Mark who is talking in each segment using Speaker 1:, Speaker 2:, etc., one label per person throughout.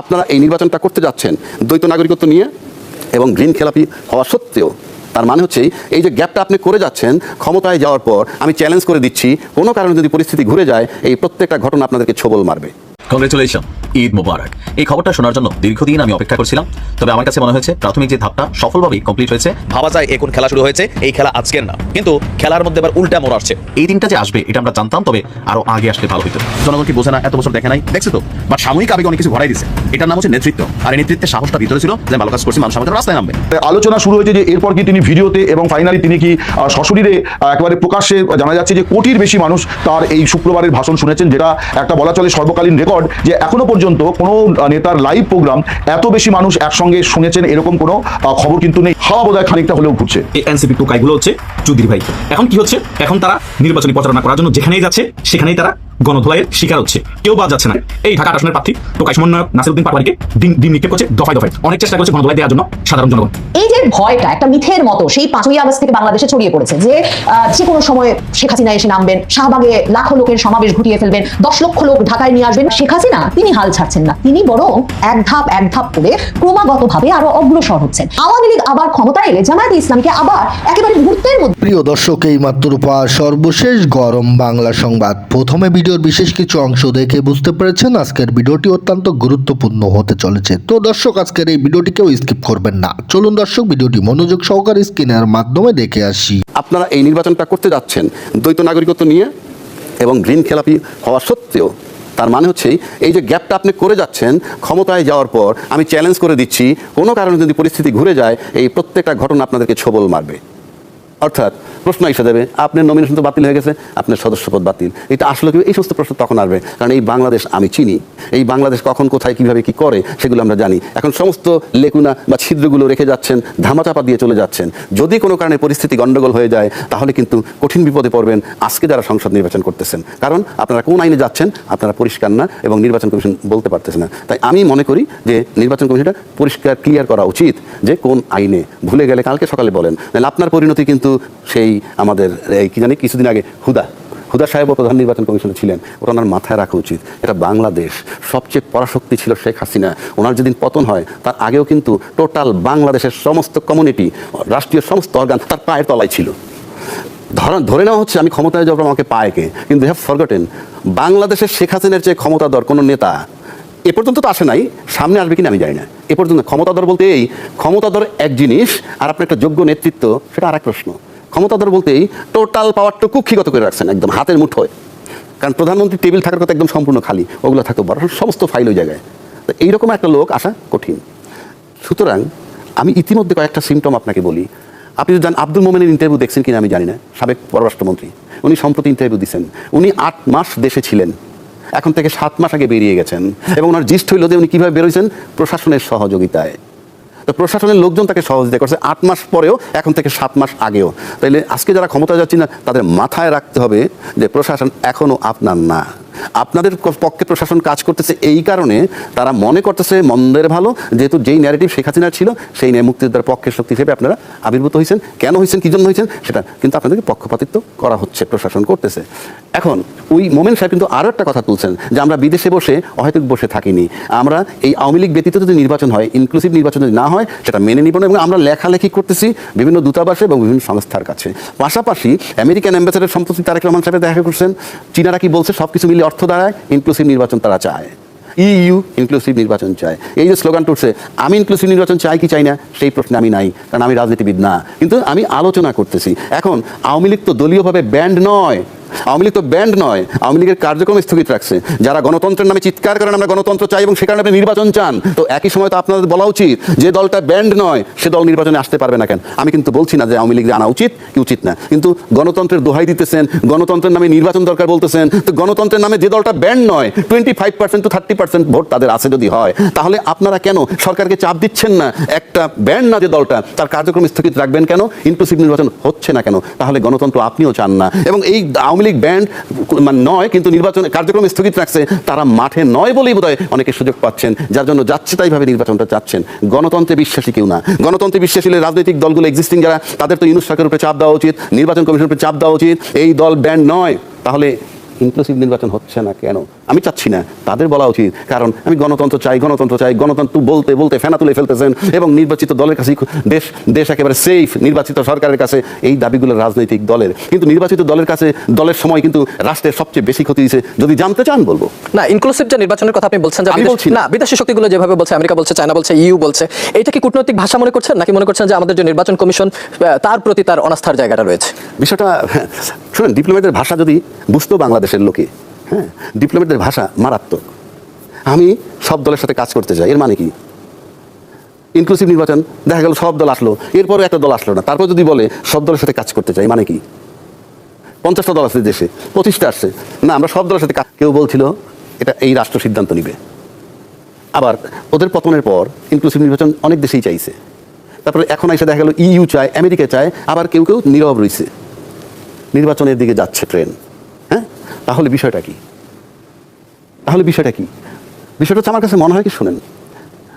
Speaker 1: আপনারা এই নির্বাচনটা করতে যাচ্ছেন দ্বৈত নাগরিকত্ব নিয়ে এবং গ্রিন খেলাপি হওয়া সত্ত্বেও, তার মানে হচ্ছে এই যে গ্যাপটা আপনি করে যাচ্ছেন ক্ষমতায় যাওয়ার পর, আমি চ্যালেঞ্জ করে দিচ্ছি, কোনো কারণে যদি পরিস্থিতি ঘুরে যায়, এই প্রত্যেকটা ঘটনা আপনাদেরকে ছবল মারবে।
Speaker 2: কংগ্রেচুলেশন ঈদ মোবারক এই খবরটা শোনার জন্য দীর্ঘদিন আমি অপেক্ষা করছিলাম। তবে আমার কাছে মনে হয়েছে, প্রাথমিক যে ধাপটা সফলভাবেই কমপ্লিট হয়েছে,
Speaker 3: ভাবা যায় এখন খেলা শুরু হয়েছে, এই খেলা আজকের না। কিন্তু খেলার মধ্যে আবার উল্টা মোড় আসছে।
Speaker 2: এই দিনটা যে আসবে, এটা আমরা জানতাম, তবে আরও আগে আসলে ভালো হতো জনগণ কি বোঝে না, এত বছর দেখে নাই। দেখছে তো? বাট সাময়িক আবেগে অনেক কিছু ঘটাই দিছে। এটার নাম হচ্ছে নেতৃত্ব। আর এই নেতৃত্বের সাহসটা ভিতরে ছিল যে ভালো কাজ করছি, মানুষ আমাদের রাস্তায় নামবে।
Speaker 4: আলোচনা শুরু হয়েছে যে এরপর কি তিনি ভিডিওতে এবং ফাইনালি তিনি কি সশরীরে একেবারে প্রকাশ্যে জানা যাচ্ছে যে কোটির বেশি মানুষ তার এই শুক্রবারের ভাষণ শুনেছেন, যেটা একটা বলা চলে সর্বকালীন রেকর্ড। যে এখনও পর্যন্ত কোনো নেতার লাইভ প্রোগ্রাম এত বেশি মানুষ একসঙ্গে শুনেছেন এরকম কোনো খবর কিন্তু নেই। হাওয়া বোধহয় খানিকটা হলেও ঘুরছে।
Speaker 5: এনসিপি টোকাইগুলো হচ্ছে চৌধুরী ভাই। এখন কি হচ্ছে? এখন তারা নির্বাচনী প্রচারণা করার জন্য যেখানেই যাচ্ছে, সেখানেই তারা গণধোলাইয়ের শিকার হচ্ছে। কেউ বাদ যাচ্ছে না। এই ঢাকা আসনের প্রার্থী টোকাই সমন্বয়ক নাসিরুদ্দিন পাটওয়ারিকে দিন দিন নিক্ষেপ করছে দফায় দফায়। অনেক চেষ্টা করছে গণধোলাই দেওয়ার জন্য সাধারণ জনগণ।
Speaker 6: এই যে ভয়টা একটা মিথের মতো সেই পাঁচই আগস্ট থেকে বাংলাদেশে ছড়িয়ে পড়েছে যে যে কোনো সময় শেখ হাসিনা এসে নামবেন শাহবাগে লাখো লোকের সমাবেশ ঘটিয়ে ফেলবেন দশ লক্ষ লোক ঢাকায় নিয়ে আসবেন। শেখ হাসিনা তিনি হাল ছাড়ছেন না। তিনি বরং এক ধাপ এক ধাপ করে ক্রমাগতভাবে আরও অগ্রসর হচ্ছেন। আওয়ামী লীগ আবার ক্ষমতায় এলে জামায়াতে ইসলামকে আবার একেবারে মুহূর্তের মধ্যে
Speaker 7: প্রিয় দর্শক এই মাত্র পাওয়া সর্বশেষ গরম বাংলা সংবাদ। প্রথমে ভিডিওর বিশেষ কিছু অংশ দেখে বুঝতে পেরেছেন আজকের ভিডিওটি অত্যন্ত গুরুত্বপূর্ণ হতে চলেছে। তো দর্শক, আজকের এই ভিডিওটিকেও স্কিপ করবেন না। চলুন দর্শক, ভিডিওটি মনোযোগ সহকারে স্ক্রিনের মাধ্যমে দেখে আসি।
Speaker 1: আপনারা এই নির্বাচনটা করতে যাচ্ছেন দ্বৈত নাগরিকত্ব নিয়ে এবং গ্রিন খেলাপি হওয়া সত্ত্বেও, তার মানে হচ্ছে এই যে গ্যাপটা আপনি করে যাচ্ছেন ক্ষমতায় যাওয়ার পর, আমি চ্যালেঞ্জ করে দিচ্ছি, কোনো কারণে যদি পরিস্থিতি ঘুরে যায়, এই প্রত্যেকটা ঘটনা আপনাদেরকে ছবল মারবে। অর্থাৎ প্রশ্ন এসে যাবে, আপনার নমিনেশন তো বাতিল হয়ে গেছে, আপনার সদস্যপদ বাতিল। এটা আসলে কি এই সমস্ত প্রশ্ন তখন আসবে, কারণ এই বাংলাদেশ আমি চিনি। এই বাংলাদেশ কখন, কোথায়, কীভাবে, কি করে, সেগুলো আমরা জানি। এখন সমস্ত লেকুনা বা ছিদ্রগুলো রেখে যাচ্ছেন, ধামাচাপা দিয়ে চলে যাচ্ছেন। যদি কোনো কারণে পরিস্থিতি গন্ডগোল হয়ে যায়, তাহলে কিন্তু কঠিন বিপদে পড়বেন আজকে যারা সংসদ নির্বাচন করতেছেন। কারণ আপনারা কোন আইনে যাচ্ছেন, আপনারা পরিষ্কার না এবং নির্বাচন কমিশন বলতে পারতেছে না। তাই আমি মনে করি যে নির্বাচন কমিশনটা পরিষ্কার ক্লিয়ার করা উচিত যে কোন আইনে। ভুলে গেলে কালকে সকালে বলেন। আপনার পরিণতি কিন্তু সেই আমাদের, এই কি জানি, কিছুদিন আগে হুদা হুদা সাহেব প্রধান নির্বাচন কমিশনে ছিলেন। ওটা ওনার মাথায় রাখা উচিত। এটা বাংলাদেশ। সবচেয়ে পরাশক্তি ছিল শেখ হাসিনা। ওনার যেদিন পতন হয়, তার আগেও কিন্তু টোটাল বাংলাদেশের সমস্ত কমিউনিটি, রাষ্ট্রীয় সমস্ত অর্গান তার পায়ের তলায় ছিল। ধরা ধরে নেওয়া হচ্ছে আমি ক্ষমতায় যাব আমাকে পায়কে, কিন্তু হ্যাভ ফরগটেন বাংলাদেশের শেখ হাসিনার চেয়ে ক্ষমতাধর কোনো নেতা এ পর্যন্ত তো আসে নাই, সামনে আসবে কিনা আমি জানি না। এ পর্যন্ত ক্ষমতাধর বলতে এই, ক্ষমতাধর এক জিনিস আর আপনার একটা যোগ্য নেতৃত্ব, সেটা আর এক প্রশ্ন। ক্ষমতাধর বলতেই টোটাল পাওয়ারটা কুক্ষিগত করে রাখছেন, একদম হাতের মুঠোয়। কারণ প্রধানমন্ত্রী টেবিল থাকার কথা একদম সম্পূর্ণ খালি, ওগুলো থাকতো বড় সমস্ত ফাইল ওই জায়গায়। তো এইরকম একটা লোক আসা কঠিন। সুতরাং আমি ইতিমধ্যে কয়েকটা সিমটম আপনাকে বলি। আপনি যদি জান, আব্দুল মোমেনের ইন্টারভিউ দেখছেন কিনা আমি জানি না, সাবেক পররাষ্ট্রমন্ত্রী। উনি সম্প্রতি ইন্টারভিউ দিচ্ছেন উনি আট মাস দেশে ছিলেন। এখন থেকে সাত মাস আগে বেরিয়ে গেছেন। এবং ওনার জিষ্ঠ হইল যে উনি কীভাবে বেরোয়েছেন প্রশাসনের সহযোগিতায়। তো প্রশাসনের লোকজন তাকে সহযোগিতা করছে আট মাস পরেও, এখন থেকে সাত মাস আগেও। তাইলে আজকে যারা ক্ষমতা যাচ্ছি না, তাদের মাথায় রাখতে হবে যে প্রশাসন এখনও আপনার না। আপনাদের পক্ষে প্রশাসন কাজ করতেছে এই কারণে তারা মনে করতেছে মন্দের ভালো, যেহেতু যেই ন্যারেটিভ শেখ হাসিনার ছিল, সেই ন্যায় মুক্তিযোদ্ধার পক্ষের শক্তি হিসেবে আপনারা আবির্ভূত হয়েছেন। কেন হয়েছেন, কী জন্য হয়েছেন, সেটা কিন্তু আপনাদেরকে পক্ষপাতিত্ব করা হচ্ছে, প্রশাসন করতেছে। এখন, ওই মোমেন সাহেব কিন্তু আরও একটা কথা তুলছেন, যে আমরা বিদেশে বসে অহেতুক বসে থাকিনি। আমরা এই আওয়ামী লীগ ব্যতীত যদি নির্বাচন হয় ইনক্লুসিভ নির্বাচন যদি না হয়, সেটা মেনে নিব না এবং আমরা লেখালেখি করতেছি বিভিন্ন দূতাবাসে এবং বিভিন্ন সংস্থার কাছে। পাশাপাশি আমেরিকান অ্যাম্বাসেডার সম্প্রতি তারেক রহমান সাহেব দেখা করছেন। চীনারা কি বলছে সব কিছু মিলিয়ে অর্থ দাঁড়ায় ইনক্লুসিভ নির্বাচন তারা চায়। ইউ ইনক্লুসিভ নির্বাচন চায়। এই যে স্লোগান উঠছে আমি ইনক্লুসিভ নির্বাচন চাই কি চাই না, সেই প্রশ্নে আমি নাই, কারণ আমি রাজনীতিবিদ না। কিন্তু আমি আলোচনা করতেছি। এখন, আওয়ামী লীগ তো দলীয়ভাবে ব্যান্ড নয়। আওয়ামী লীগ তো ব্যান্ড নয়, আওয়ামী লীগের কার্যক্রম স্থগিত রাখছে। যারা গণতন্ত্রের নামে চিৎকার করেন আমরা গণতন্ত্র চাই এবং সে কারণে আপনি নির্বাচন চান। তো একই সময় তো আপনাদের বলা উচিত, যে দলটা ব্যান্ড নয়, সে দল নির্বাচনে আসতে পারবে না কেন? আমি কিন্তু বলছি না যে আওয়ামী লীগ আনা উচিত, কি উচিত না। কিন্তু গণতন্ত্রের দোহাই দিতেছেন, গণতন্ত্রের নামে নির্বাচন দরকার বলতেছেন, তো গণতন্ত্রের নামে যে দলটা ব্যান্ড নয় twenty five percent to thirty percent vote তাদের আছে যদি হয়, তাহলে আপনারা কেন সরকারকে চাপ দিচ্ছেন না? একটা ব্যান্ড না যে দলটা, তার কার্যক্রম স্থগিত রাখবেন কেন? ইনক্লুসিভ নির্বাচন হচ্ছে না কেন? তাহলে গণতন্ত্র আপনিও চান না। এবং এই আওয়ামী লীগ ব্যান্ড মানে নয়, কিন্তু নির্বাচন কার্যক্রম স্থগিত রাখছে। তারা মাঠে নয় বলেই বোধহয় অনেকে সুযোগ পাচ্ছেন। যার জন্য যাচ্ছে তাইভাবে নির্বাচনটা চাচ্ছেন। গণতন্ত্রে বিশ্বাসী কেউ না। গণতন্ত্রে বিশ্বাসী হলে রাজনৈতিক দলগুলো এক্সিস্টিং যারা, তাদের তো ইউনুস সরকারের উপরে চাপ দেওয়া উচিত, নির্বাচন কমিশনের উপরে চাপ দেওয়া উচিত। এই দল ব্যান্ড নয়। তাহলে ইনক্লুসিভ নির্বাচন হচ্ছে না কেন? আমি চাচ্ছি না তাদের বলা উচিত। কারণ আমি গণতন্ত্র চাই গণতন্ত্র চাই গণতন্ত্র বলতে বলতে ফেনা তুলে ফেলতেছেন এবং নির্বাচিত দলের কাছে দেশ দেশ একেবারে সেফ নির্বাচিত সরকারের কাছে এই দাবিগুলো রাজনৈতিক দলের। কিন্তু নির্বাচিত দলের কাছে দলের সময় কিন্তু রাষ্ট্রের সবচেয়ে বেশি ক্ষতি হয়েছে। যদি জানতে চান বলব।
Speaker 8: না ইনক্লুসিভ যে নির্বাচনের কথা আপনি বলছেন যে
Speaker 1: আমি বলছি না।
Speaker 8: বিদেশি শক্তিগুলো যেভাবে বলছে আমেরিকা বলছে চায়না বলছে ইউ বলছে এটা কি কূটনৈতিক ভাষা মনে করছেন? নাকি মনে করছেন যে আমাদের যে নির্বাচন কমিশন তার প্রতি তার অনাস্থার জায়গাটা রয়েছে?
Speaker 1: বিষয়টা হ্যাঁ, শুনেন ডিপ্লোমেটের ভাষা যদি বুঝতো বাংলাদেশের লোকে হ্যাঁ? ডিপ্লোমেটের ভাষা মারাত্মক। আমি সব দলের সাথে কাজ করতে চাই এর মানে কি? ইনক্লুসিভ নির্বাচন, দেখা গেল সব দল আসলো এরপরে একটা দল আসলো না, তারপর যদি বলে, সব দলের সাথে কাজ করতে চাই মানে কি? পঞ্চাশটা দল আছে দেশে, পঁচিশটা আসছে। না, আমরা সব দলের সাথে কেউ বলছিল, এটা এই রাষ্ট্র সিদ্ধান্ত নিবে। আবার, ওদের পতনের পর ইনক্লুসিভ নির্বাচন অনেক দেশেই চাইছে। তারপরে এখন এসে দেখা গেল ইইউ চায় আমেরিকা চায়, আবার কেউ কেউ নীরব রয়েছে। নির্বাচনের দিকে যাচ্ছে ট্রেন তাহলে বিষয়টা কি? তাহলে বিষয়টা কি? বিষয়টা হচ্ছে আমার কাছে মনে হয় কি শুনেন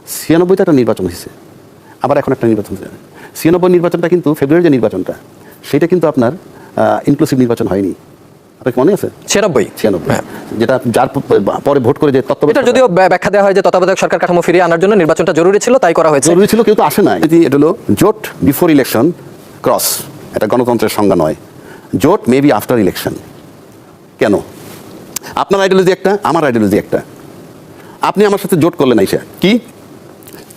Speaker 1: ছিয়ানব্বইতে একটা নির্বাচন হয়েছে আবার এখন একটা নির্বাচন হয়েছে। ছিয়ানব্বই নির্বাচনটা কিন্তু ফেব্রুয়ারি যে নির্বাচনটা সেটা কিন্তু আপনার ইনক্লুসিভ নির্বাচন হয়নি। আপনার মনে আছে?
Speaker 8: ছিয়ানব্বই।
Speaker 1: ছিয়ানব্বই।
Speaker 8: হ্যাঁ।
Speaker 1: যেটা যার পরে ভোট করে যে তত্ত্ব
Speaker 8: এটা যদিও ব্যা- ব্যাখ্যা দেওয়া হয় যে তত্ত্বাবধায়ক সরকার কাঠামো ফিরিয়ে আনার জন্য নির্বাচনটা জরুরি ছিল তাই করা হয়েছে।
Speaker 1: জরুরি ছিল কেউ তো আসে নাই। যদি এটা হলো? জোট বিফোর ইলেকশন ক্রস। এটা গণতন্ত্রের সংজ্ঞা নয়। জোট মে বি আফটার ইলেকশন কেন? আপনার আইডিওলজি একটা, আমার আইডিওলজি একটা। আপনি আমার সাথে জোট করলেন আইসা। কি?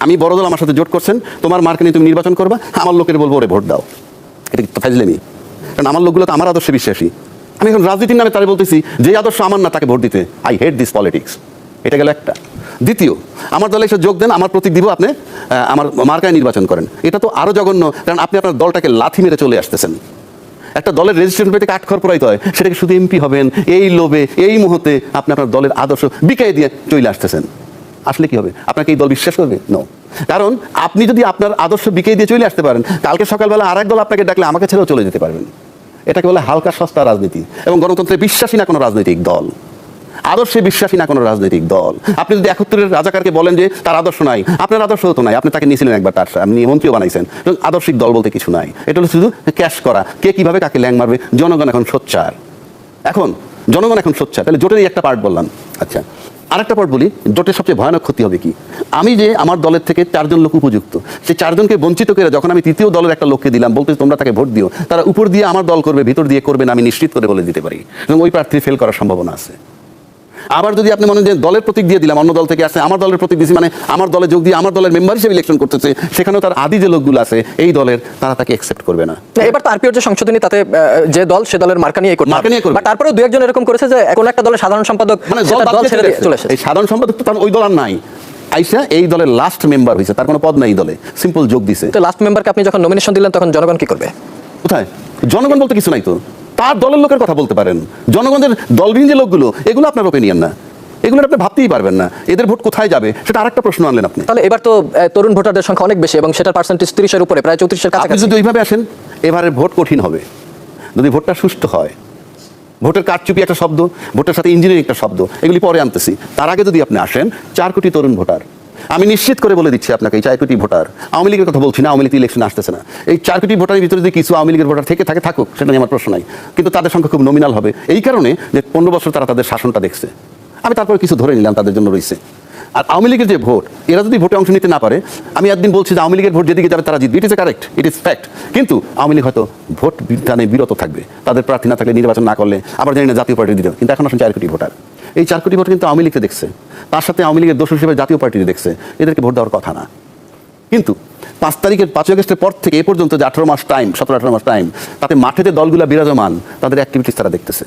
Speaker 1: আমি বড় দল আমার সাথে জোট করছেন, তোমার মার্কে নিয়ে তুমি নির্বাচন করবা, আমার লোকের বলব, ওরে ভোট দাও। এটা কি ফাজলেমি? কারণ আমার লোকগুলো তো আমার আদর্শে বিশ্বাসী। আমি এখন রাজনীতির নামে তারা বলতেছি, যে আদর্শ আমার না, তাকে ভোট দিতে। আই হেট দিস পলিটিক্স এটা গেল একটা। দ্বিতীয়, আমার দলে এসে যোগ দেন, আমার প্রতীক দিব আপনি আমার মার্কায় নির্বাচন করেন। এটা তো আরও জঘন্য, কারণ আপনি আপনার দলটাকে লাথি মেরে চলে আসতেছেন। একটা দলের রেজিস্ট্রেশন পেতে কাঠ খড় পড়াইতে হয়, সেটাকে শুধু এমপি হবেন, এই লোভে, এই মুহূর্তে আপনি আপনার দলের আদর্শ বিকায় দিয়ে চলে আসতেছেন। আসলে কি হবে? আপনাকে এই দল বিশ্বাস করবে? ন কারণ আপনি যদি আপনার আদর্শ বিকে দিয়ে চলে আসতে পারেন, কালকে সকালবেলা আর দল আপনাকে ডাকলে আমাকে ছেড়েও চলে যেতে পারবেন। এটাকে বলে হালকা সস্তা রাজনীতি এবং গণতন্ত্রে বিশ্বাসী না কোনো রাজনৈতিক দল। আদর্শে বিশ্বাসী না কোনো রাজনৈতিক দল। আপনি যদি একাত্তরের রাজাকারকে বলেন যে তার আদর্শ নাই, আপনার আদর্শ তো নাই। আপনি তাকে নিয়েছিলেন একবার তার আপনি মন্ত্রীও বানাইছেন। আদর্শিক দল বলতে কিছু নাই। এটা হলো শুধু ক্যাশ করা। কে কীভাবে কাকে ল্যাং মারবে, জনগণ এখন সোচ্চার। এখন, জনগণ এখন সোচ্চার। তাহলে জোটেরই একটা পার্ট বললাম। আচ্ছা আরেকটা পার্ট বলি, জোটের সবচেয়ে ভয়ানক ক্ষতি হবে কি? আমি যে আমার দলের থেকে চারজন লোক উপযুক্ত, সেই চারজনকে বঞ্চিত করে যখন আমি তৃতীয় দলের একটা লোককে দিলাম, বলতে তোমরা তাকে ভোট দিও, তারা উপর দিয়ে আমার দল করবে, ভিতর দিয়ে করবে না, আমি নিশ্চিত করে বলে দিতে পারি। এবং ওই প্রার্থী ফেল করার সম্ভাবনা আছে। আবার যদি আপনি মনে যে দলের প্রতীক দিয়ে দিলাম অন্য দল থেকে আসে আমার দলের প্রতীক দিয়েছি মানে আমার দলে যোগ দিয়ে আমার দলের মেম্বার হিসেবে ইলেকশন করতেছে সেখানেও তার আদি যে লোকগুলো আছে এই দলের তারা তাকে অ্যাকসেপ্ট করবে না।
Speaker 8: এবার তো আরপিওর যে সংশোধনী তাতে যে দল সে দলের মার্কা নিয়ে
Speaker 1: মার্কা নিয়ে করবে।
Speaker 8: তারপরে দু একজন এরকম করেছে যে কোনো একটা দলের সাধারণ সম্পাদক
Speaker 1: মানে দল
Speaker 8: তার ছেড়ে
Speaker 1: চলে এই সাধারণ সম্পাদক তো তার ওই দল আর নাই। আইসা এই দলের লাস্ট মেম্বার হয়েছে তার কোনো পদ নাই দলে। সিম্পল যোগ দিছে।
Speaker 8: তো লাস্ট মেম্বারকে আপনি যখন নমিনেশন দিলেন তখন জনগণ কি করবে?
Speaker 1: কোথায়? জনগণ বলতে কিছু নাই তো। তার দলের লোকের কথা বলতে পারেন। জনগণের দলবিহীন যে লোকগুলো এগুলো আপনার ওপিনিয়ন না। এগুলো আপনি ভাবতেই পারবেন না। এদের ভোট কোথায় যাবে? সেটা আরেকটা প্রশ্ন আনলেন আপনি।
Speaker 8: তাহলে এবার তো তরুণ ভোটারদের সংখ্যা অনেক বেশি এবং সেটার পার্সেন্টেজ তিরিশের উপরে প্রায় চৌত্রিশের
Speaker 1: আপনি
Speaker 8: কাছাকাছি।
Speaker 1: যদি ওইভাবে আসেন এবারে ভোট কঠিন হবে। যদি ভোটটা সুষ্ঠু হয়। ভোটের কারচুপি একটা শব্দ ভোটের সাথে ইঞ্জিনিয়ারিং একটা শব্দ এগুলি পরে আনতেছি। তার আগে যদি আপনি আসেন চার কোটি তরুণ ভোটার। আমি নিশ্চিত করে বলে দিচ্ছি আপনাকে, এই চার কোটি ভোটার। আওয়ামী লীগের কথা বলছি না, আওয়ামী লীগ ইলেকশন আসতেছে না। এই চার কোটি ভোটারের ভিতরে যদি কিছু আওয়ামী লীগের ভোটার থেকে থাকে, থাকুক, সেটা নিয়ে আমার প্রশ্ন নাই। কিন্তু তাদের সংখ্যা খুব নমিনাল হবে, এই কারণে যে পনেরো বছর তারা তাদের শাসনটা দেখছে। আমি তারপরে কিছু ধরে নিলাম তাদের জন্য রয়েছে। আর আওয়ামী লীগের যে ভোট, এরা যদি ভোটে অংশ নিতে না পারে, আমি একদিন বলছি যে আওয়ামী লীগের ভোট যেদিকে যাবে তারা জিতবে। ইট ইস কারেক্ট ইট ইস ফ্যাক্ট কিন্তু আওয়ামী লীগ হয়তো ভোট বিধানে বিরত থাকবে। তাদের প্রার্থী না থাকলে নির্বাচন না করলে, আবার জানি না জাতীয় পার্টি দিতে কিন্তু এখন আসলে চার কোটি ভোটার। এই চার কোটি ভোট কিন্তু আওয়ামী লীগকে দেখছে। তার সাথে আওয়ামী লীগের দোষ হিসেবে জাতীয় পার্টি দেখছে। এদেরকে ভোট দেওয়ার কথা না। কিন্তু পাঁচ তারিখের পাঁচই আগস্টের পর থেকে এ পর্যন্ত যে আঠারো মাস টাইম সতেরো আঠারো মাস টাইম তাতে মাঠেতে দলগুলা বিরাজমান, তাদের অ্যাক্টিভিটিস তারা দেখতেছে।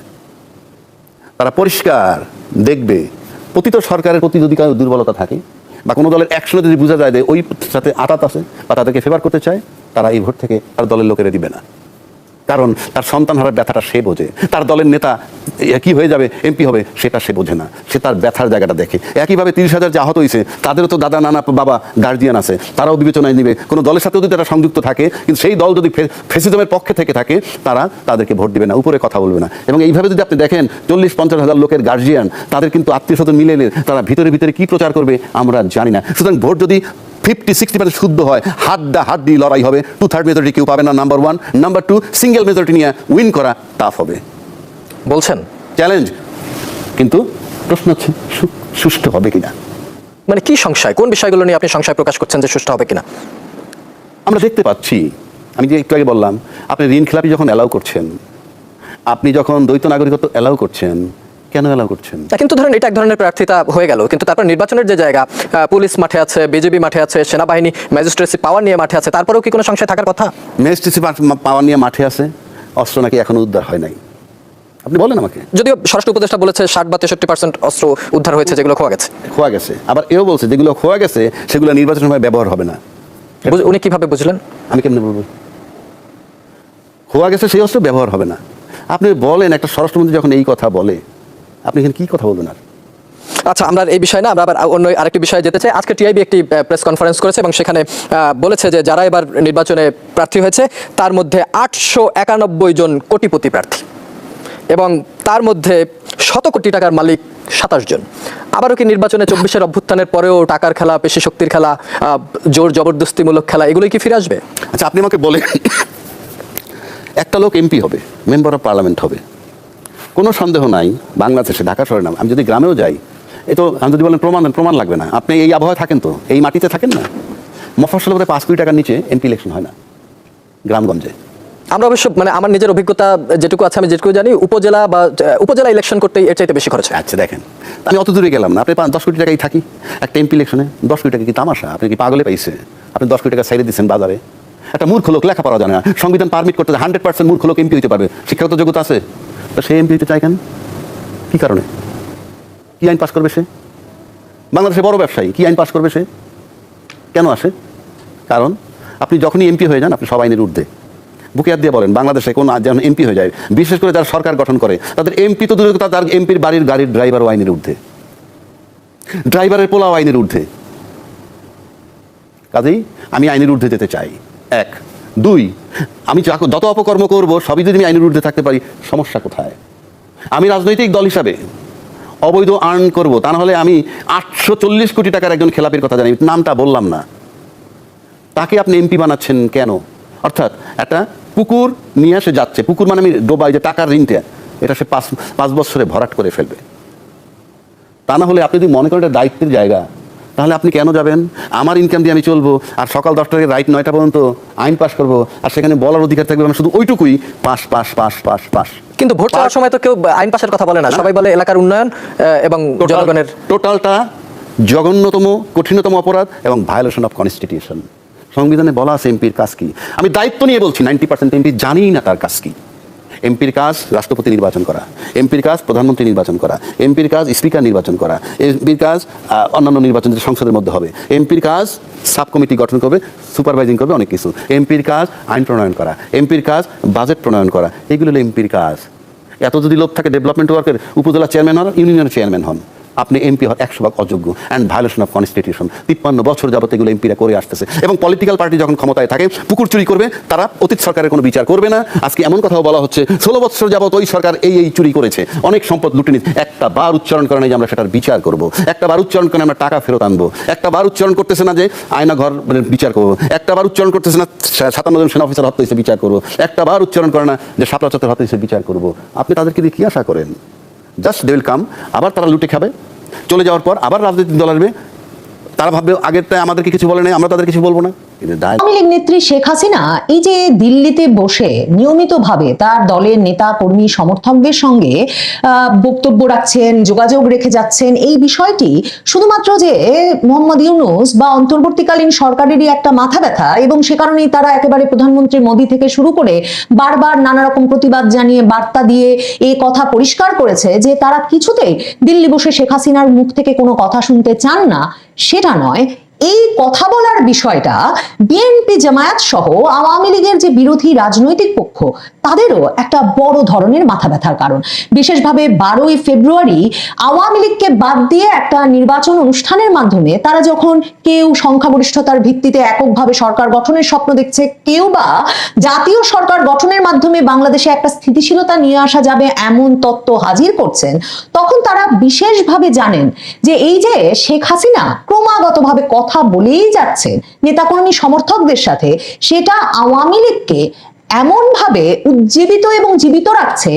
Speaker 1: তারা পরিষ্কার দেখবে প্রতিটা সরকারের প্রতি যদি কারও দুর্বলতা থাকে, বা কোনো দলের অ্যাকশনে যদি বোঝা যায় যে ওই সাথে আঘাত আছে, বা তাদেরকে ফেভার করতে চায়, তারা এই ভোট থেকে তার দলের লোকেরা দিবে না। কারণ তার সন্তান হারার ব্যথাটা সে বোঝে। তার দলের নেতা কি হয়ে যাবে, এমপি হবে, সেটা সে বোঝে না। সে তার ব্যথার জায়গাটা দেখে। একইভাবে তিরিশ হাজার যে আহত হয়েছে, তাদেরও তো দাদা, নানা, বাবা গার্জিয়ান আছে। তারাও বিবেচনায় নিবে। কোনো দলের সাথেও যদি তারা সংযুক্ত থাকে, কিন্তু সেই দল যদি ফেসিজমের পক্ষে থেকে থাকে, তারা তাদেরকে ভোট দিবে না, উপরে কথা বলবে না। এবং এইভাবে যদি আপনি দেখেন, চল্লিশ, পঞ্চাশ হাজার লোকের গার্জিয়ান তাদের কিন্তু আত্মীয় স্বজন মিলে তারা ভিতরে ভিতরে কি প্রচার করবে, আমরা জানি না। সুতরাং ভোট যদি ফিফটি সিক্সটি পার্সেন্ট শুদ্ধ হয়। হাড্ডা হাড্ডি লড়াই হবে। টু থার্ড মেজরিটি কেউ পাবে না number one number two single majority নিয়ে উইন করা টাফ হবে।
Speaker 8: বলছেন?
Speaker 1: চ্যালেঞ্জ কিন্তু প্রশ্ন হচ্ছে সুষ্ঠু হবে কিনা?
Speaker 8: মানে কি সংশয়? কোন বিষয়গুলো নিয়ে আপনি সংশয় প্রকাশ করছেন যে সুষ্ঠু হবে কিনা?
Speaker 1: আমরা দেখতে পাচ্ছি। আমি যে একটু আগে বললাম আপনি ঋণ খেলাপি যখন অ্যালাউ করছেন আপনি যখন দ্বৈত নাগরিকত্ব অ্যালাউ করছেন কেন অ্যালাউ করছেন?
Speaker 8: কিন্তু ধরেন এটা এক ধরনের প্রার্থিতা হয়ে গেল। কিন্তু তারপর নির্বাচনের যে জায়গা পুলিশ মাঠে আছে বিজেপি মাঠে আছে সেনাবাহিনী ম্যাজিস্ট্রেসি পাওয়ার নিয়ে মাঠে আছে তারপরেও কি কোনো সংশয় থাকার কথা?
Speaker 1: ম্যাজিস্ট্রেসি পাওয়ার নিয়ে মাঠে আছে অস্ত্র নাকি এখনও উদ্ধার হয় নাই। আপনি বলেন আমাকে।
Speaker 8: যদিও স্বরাষ্ট্র উপদেষ্টা বলেছে ষাট বা তেষট্টি পার্সেন্ট অস্ত্র উদ্ধার হয়েছে যেগুলো খোয়া গেছে।
Speaker 1: খোয়া গেছে। আবার এও বলছে যেগুলো খোয়া গেছে সেগুলো নির্বাচনের সময় ব্যবহার হবে না।
Speaker 8: উনি কীভাবে বুঝলেন?
Speaker 1: আমি কেমনে বলব? খোয়া গেছে সেই অস্ত্র ব্যবহার হবে না। আপনি বলেন একটা স্বরাষ্ট্রমন্ত্রী যখন এই কথা বলে আপনি এখানে কি কথা বলবেন আর?
Speaker 8: আচ্ছা আমরা এই বিষয় না আমরা আবার অন্য আরেকটি বিষয়ে যেতে চাই। আজকে টিআইবি একটি প্রেস কনফারেন্স করেছে এবং সেখানে বলেছে যে যারা এবার নির্বাচনে প্রার্থী হয়েছে তার মধ্যে আটশো একানব্বই জন কোটিপতি প্রার্থী এবং তার মধ্যে শত কোটি টাকার মালিক সাতাশ জন। আবারও কি নির্বাচনে চব্বিশের অভ্যুত্থানের পরেও টাকার খেলা পেশি শক্তির খেলা জোর জবরদস্তিমূলক খেলা এগুলোই কি ফিরে আসবে?
Speaker 1: আচ্ছা আপনি আমাকে বলেন একটা লোক এমপি হবে মেম্বার অফ পার্লামেন্ট হবে। কোনো সন্দেহ নাই বাংলাদেশে ঢাকা শহরে নাম আমি যদি গ্রামেও যাই এই তো আমি যদি বলেন প্রমাণ প্রমাণ লাগবে না। আপনি এই আবহাওয়ায় থাকেন তো এই মাটিতে থাকেন না? মফসলে বোধহয় পাঁচ কোটি টাকার নিচে এমপি ইলেকশন হয় না গ্রামগঞ্জে।
Speaker 8: আমরা অবশ্য মানে আমার নিজের অভিজ্ঞতা যেটুকু আছে আমি যেটুকু জানি উপজেলা বা উপজেলা ইলেকশন করতেই এর চাইতে বেশি খরচ
Speaker 1: আচ্ছা দেখেন আমি অত দূরে গেলাম না আপনি পাঁচ- দশ কোটি টাকাই থাকি একটা এমপি ইলেকশনে দশ কোটি টাকা কি তামাশা? আপনি কি পাগলে পাইছে? আপনি দশ কোটি টাকা সাইডে দিচ্ছেন বাজারে। একটা মূর্খ লোক লেখাপড়া জানে না সংবিধান পারমিট করতে হান্ড্রেড পার্সেন্ট মূর্খ লোক এমপি হইতে পারবে শিক্ষাগত যোগ্যতা আছে? তো সে এমপি হইতে চায় কেন? কী কারণে? কী আইন পাস করবে সে? বাংলাদেশে বড় ব্যবসায়ী, কী আইন পাস করবে সে? কেন আসে? কারণ আপনি যখনই এমপি হয়ে যান, আপনি সব আইনের ঊর্ধ্বে। বুকে হাত দিয়ে বলেন, বাংলাদেশে কোনো কোন যখন এমপি হয়ে যায়, বিশেষ করে যারা সরকার গঠন করে, তাদের এমপি তো দূরে তার এমপির বাড়ির গাড়ির ড্রাইভারও আইনের ঊর্ধ্বে। ড্রাইভারের পোলাও আইনের ঊর্ধ্বে। কাজেই আমি আইনের ঊর্ধ্বে যেতে চাই। এক দুই, আমি যত অপকর্ম করব, সবই যদি আমি আইনের ঊর্ধ্বে থাকতে পারি, সমস্যা কোথায়? আমি রাজনৈতিক দল হিসাবে অবৈধ আর্ন করব, তা নাহলে আমি আটশো চল্লিশ কোটি টাকার একজন খেলাপির কথা জানি, নামটা বললাম না। তাকে আপনি এমপি বানাচ্ছেন কেন? অর্থাৎ একটা পুকুর নিয়ে এসে যাচ্ছে, পুকুর মানে আমি ডোবাই যে টাকার ঋণটা, এটা সে পাঁচ পাঁচ বছরে ভরাট করে ফেলবে। তা না হলে আপনি যদি মনে করেন দায়িত্বের জায়গা তাহলে আপনি কেন যাবেন? আমার ইনকাম দিয়ে আমি চলবো আর সকাল দশটা থেকে রাইট নয়টা পর্যন্ত আইন পাশ করব আর সেখানে বলার অধিকার থাকবে মানে শুধু ওইটুকুই pass pass pass pass pass
Speaker 8: কিন্তু ভোট চাওয়ার সময় তো কেউ আইন পাশের কথা বলে না। সবাই বলে এলাকার উন্নয়ন এবং জনগণের
Speaker 1: টোটালটা জঘন্যতম কঠিনতম অপরাধ এবং ভায়োলেশন অফ কনস্টিটিউশন সংবিধানে বলা আছে এমপির কাজ কি? আমি দায়িত্ব নিয়ে বলছি নাইনটি পার্সেন্ট এমপি জানি না তার কাজ কি। এমপির কাজ রাষ্ট্রপতি নির্বাচন করা, এমপির কাজ প্রধানমন্ত্রী নির্বাচন করা, এমপির কাজ স্পিকার নির্বাচন করা, এমপির কাজ অন্যান্য নির্বাচন সংসদের মধ্যে হবে, এমপির কাজ সাব কমিটি গঠন করবে, সুপারভাইজিং করবে অনেক কিছু, এমপির কাজ আইন প্রণয়ন করা, এমপির কাজ বাজেট প্রণয়ন করা, এগুলো হলো এমপির কাজ। এত যদি লোক থাকে ডেভেলপমেন্ট ওয়ার্কের, উপজেলা চেয়ারম্যান হন, ইউনিয়নের চেয়ারম্যান হন। আপনি এমপি হওয়ার একশো ভাগ অযোগ্য অ্যান্ড ভায়োলেশন অফ কনস্টিটিউশন তিপ্পান্ন বছর যাবত এগুলো এমপিরা করে আসতেছে। এবং পলিটিক্যাল পার্টি যখন ক্ষমতায় থাকে, পুকুর চুরি করবে, তারা অতীত সরকারের কোনো বিচার করবে না। আজকে এমন কথাও বলা হচ্ছে, ষোলো বছর যাবত ওই সরকার এই এই চুরি করেছে। অনেক সম্পদ লুটে নিচ্ছে। একটা বার উচ্চারণ করে না যে আমরা সেটার বিচার করব। একটা বার উচ্চারণ করে আমরা টাকা ফেরত আনব। একটা বার উচ্চারণ করতেছে না যে আয়না ঘর মানে বিচার করব। একটা বার উচ্চারণ করতেছে না সাতান্ন জন সেনা অফিসার হত্যা বিচার করব। একটা বার উচ্চারণ করে না যে সাপলা চত্বর হত্যা বিচার করব। আপনি তাদেরকে দিয়ে কি আশা করেন? জাস্ট দে উইল কাম আবার তারা লুটে খাবে। চলে যাওয়ার পর আবার রাজনৈতিক দল আসবে। তারা ভাববে, আগেরটায় আমাদেরকে কিছু বলে নাই, আমরা তাদের কিছু বলব না।
Speaker 6: আওয়ামী লীগ নেত্রী শেখ হাসিনা এই যে দিল্লিতে বসে নিয়মিতভাবে তার দলের নেতা, কর্মী, সমর্থকদের সঙ্গে বক্তব্য রাখছেন, যোগাযোগ রেখে যাচ্ছেন, এই বিষয়টি শুধুমাত্র যে মোহাম্মদ ইউনুস বা অন্তর্বর্তীকালীন সরকারেরই একটা মাথা ব্যথা এবং সে কারণেই তারা একেবারে প্রধানমন্ত্রী মোদী থেকে শুরু করে বারবার নানা রকম প্রতিবাদ জানিয়ে, বার্তা দিয়ে এই কথা পরিষ্কার করেছে যে তারা কিছুতেই দিল্লি বসে শেখ হাসিনার মুখ থেকে কোনো কথা শুনতে চান না, সেটা নয়। এই কথা বলার বিষয়টা বিএনপি জামায়াত সহ আওয়ামী লীগের যে বিরোধী রাজনৈতিক পক্ষ তাদেরও একটা বড় ধরনের মাথা ব্যথার কারণ। বিশেষভাবে বারোই ফেব্রুয়ারি আওয়ামী লীগকে বাদ দিয়ে একটা নির্বাচন অনুষ্ঠানের মাধ্যমে তারা যখন কেউ সংখ্যাগরিষ্ঠতার ভিত্তিতে এককভাবে সরকার গঠনের স্বপ্ন দেখছে, কেউ বা জাতীয় সরকার গঠনের মাধ্যমে বাংলাদেশে একটা স্থিতিশীলতা নিয়ে আসা যাবে এমন তত্ত্ব হাজির করছেন, তখন তারা বিশেষভাবে জানেন যে এই যে শেখ হাসিনা ক্রমাগতভাবে কথা বলেই যাচ্ছেন, নেতাকর্মী সমর্থকদের সাথে, সেটা আওয়ামী লীগকে এমন ভাবে উজ্জীবিত এবং জীবিত রাখছে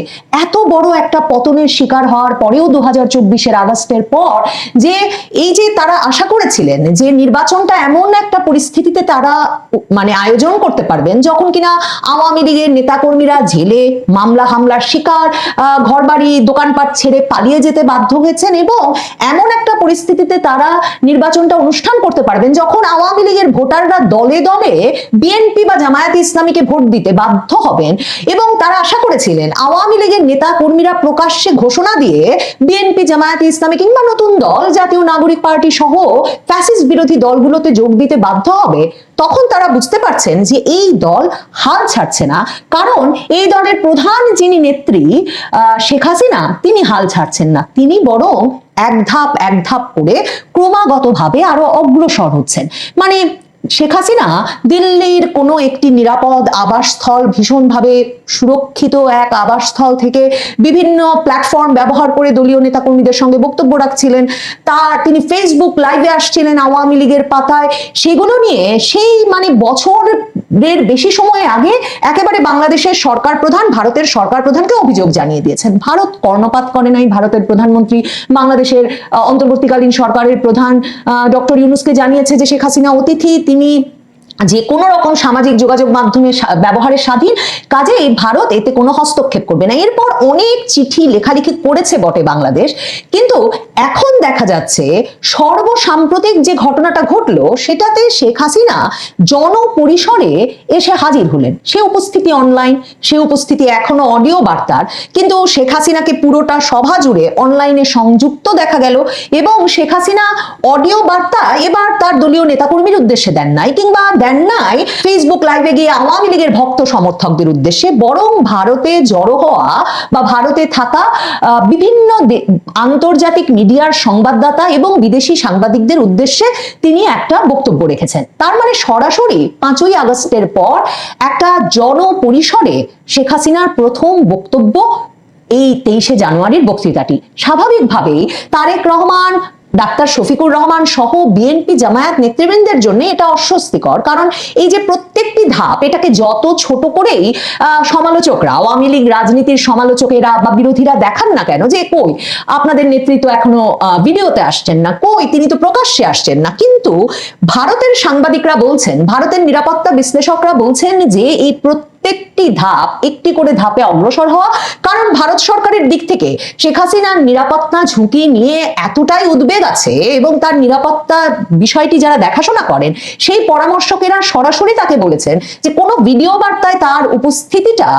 Speaker 6: এত বড় একটা পতনের শিকার হওয়ার পরেও দু হাজার চব্বিশের আগস্টের পর যে এই যে তারা আশা করেছিলেন যে নির্বাচনটা এমন একটা পরিস্থিতিতে তারা মানে আয়োজন করতে পারবেন, যখন কিনা আওয়ামী লীগের নেতাকর্মীরা জেলে মামলা হামলার শিকার ঘরবাড়ি, দোকানপাট ছেড়ে পালিয়ে যেতে বাধ্য হয়েছেন এবং এমন একটা পরিস্থিতিতে তারা নির্বাচনটা অনুষ্ঠান করতে পারবেন, যখন আওয়ামী লীগের ভোটাররা দলে দলে বিএনপি বা জামায়াত ইসলামীকে ভোট দিতে বাধ্য হবেন এবং তারা আশা করেছিলেন আওয়ামী লীগের নেতা কর্মীরা প্রকাশ্যে ঘোষণা দিয়ে বিএনপি জামায়াত ইসলামী কিংবা নতুন দল, জাতীয় নাগরিক পার্টি সহ ফ্যাসিস্ট বিরোধী দলগুলোতে যোগ দিতে বাধ্য হবে, তখন তারা বুঝতে পারছেন যে এই দল হাল ছাড়ছে না। কারণ এই দলের প্রধান যিনি নেত্রী শেখ হাসিনা, তিনি হাল ছাড়ছেন না। তিনি বরং এক ধাপ এক ধাপ করে ক্রমাগতভাবে আরও অগ্রসর হচ্ছেন। মানে শেখ হাসিনা দিল্লির কোনো একটি নিরাপদ আবাসস্থল ভীষণভাবে সুরক্ষিত এক আবাসস্থল থেকে বিভিন্ন প্ল্যাটফর্ম ব্যবহার করে দলীয় নেতাকর্মীদের সঙ্গে বক্তব্য রাখছিলেন। তা তিনি ফেসবুক লাইভে আসছিলেন আওয়ামী লীগের পাতায়। সেগুলো নিয়ে সেই মানে বছরের বেশি সময় আগে একেবারে বাংলাদেশের সরকার প্রধান, ভারতের সরকার প্রধানকে অভিযোগ জানিয়ে দিয়েছেন। ভারত কর্ণপাত করে নাই। ভারতের প্রধানমন্ত্রী বাংলাদেশের অন্তর্বর্তীকালীন সরকারের প্রধান ডক্টর ইউনুসকে জানিয়েছে যে শেখ হাসিনা অতিথি তিনি যে কোনো রকম সামাজিক যোগাযোগ মাধ্যমে ব্যবহারের স্বাধীন, কাজেই ভারত এতে কোনো হস্তক্ষেপ করবে না। এরপর অনেক চিঠি লেখালেখি করেছে বটে বাংলাদেশ, কিন্তু এখন দেখা যাচ্ছে সর্বসাম্প্রতিক যে ঘটনাটা ঘটলো, সেটাতে শেখ হাসিনা জনপরিসরে এসে হাজির হলেন। সে উপস্থিতি অনলাইন সে উপস্থিতি এখনও অডিও বার্তার, কিন্তু শেখ হাসিনাকে পুরোটা সভা জুড়ে অনলাইনে সংযুক্ত দেখা গেল এবং শেখ হাসিনা অডিও বার্তা এবার তার দলীয় নেতাকর্মীর উদ্দেশ্যে দেন নাই, কিংবা দেন নাই ফেসবুক লাইভে গিয়ে আওয়ামী লীগের ভক্ত সমর্থকদের উদ্দেশ্যে বরং ভারতে জড়ো হওয়া বা ভারতে থাকা বিভিন্ন আন্তর্জাতিক মিডিয়ার সংবাদদাতা এবং বিদেশি সাংবাদিকদের উদ্দেশ্যে তিনি একটা বক্তব্য রেখেছেন। তার মানে সরাসরি পাঁচই আগস্টের পর একটা জনপরিসরে শেখ হাসিনার প্রথম বক্তব্য এই তেইশে জানুয়ারির বক্তৃতাটি। স্বাভাবিকভাবেই তারেক রহমান ডাক্তার শফিকুর রহমান সহ বিএনপি জামায়াত নেতৃবৃন্দের জন্য এটা অস্বস্তিকর, কারণ এই যে প্রত্যেকটি ধাপ এটাকে যত ছোট করেই সমালোচকরা, আওয়ামী লীগ রাজনীতির সমালোচকেরা বা বিরোধীরা দেখান না কেন যে, কই, আপনাদের নেতৃত্ব এখনও ভিডিওতে আসছেন না, কই, তিনি তো প্রকাশ্যে আসছেন না। কিন্তু ভারতের সাংবাদিকরা বলছেন, ভারতের নিরাপত্তা বিশ্লেষকরা বলছেন যে, এই প্রত্যেকটি ধাপ একটি করে ধাপে অগ্রসর হওয়া, কারণ ভারত সরকারের দিক থেকে শেখ হাসিনার নিরাপত্তা ঝুঁকি নিয়ে এতটাই উদ্বেগ আছে এবং তার নিরাপত্তা বিষয়টি যারা দেখাশোনা করেন, সেই পরামর্শকেরা সরাসরি তাকে বলেছেন যে কোনো ভিডিও বার্তায় তার উপস্থিতিটা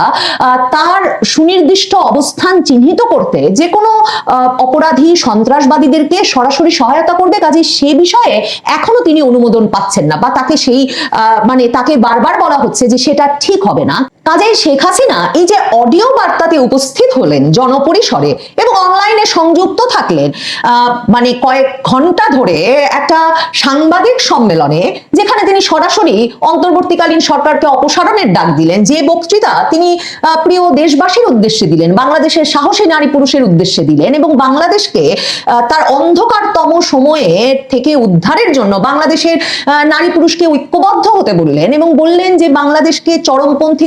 Speaker 6: তার সুনির্দিষ্ট অবস্থান চিহ্নিত করতে যে কোনো অপরাধী সন্ত্রাসবাদীদেরকে সরাসরি সহায়তা করবে কাজে সে বিষয়ে এখনও তিনি অনুমোদন পাচ্ছেন না বা তাকে সেই মানে তাকে বারবার বলা হচ্ছে যে সেটা ঠিক হবে না। কাজেই শেখ হাসিনা এই যে অডিও বার্তাতে উপস্থিত হলেন জনপরিসরে এবং অনলাইনে সংযুক্ত থাকলেন মানে কয়েক ঘণ্টা ধরে একটা সাংবাদিক সম্মেলনে যেখানে তিনি সরাসরি অন্তর্বর্তীকালীন সরকারকে অপসারণের ডাক দিলেন। যে বক্তৃতা তিনি প্রিয় দেশবাসীর উদ্দেশ্যে দিলেন, বাংলাদেশের সাহসী নারী পুরুষের উদ্দেশ্যে দিলেন এবং বাংলাদেশকে তার অন্ধকারতম সময়ে থেকে উদ্ধারের জন্য বাংলাদেশের নারী পুরুষকে ঐক্যবদ্ধ হতে বললেন এবং বললেন যে বাংলাদেশকে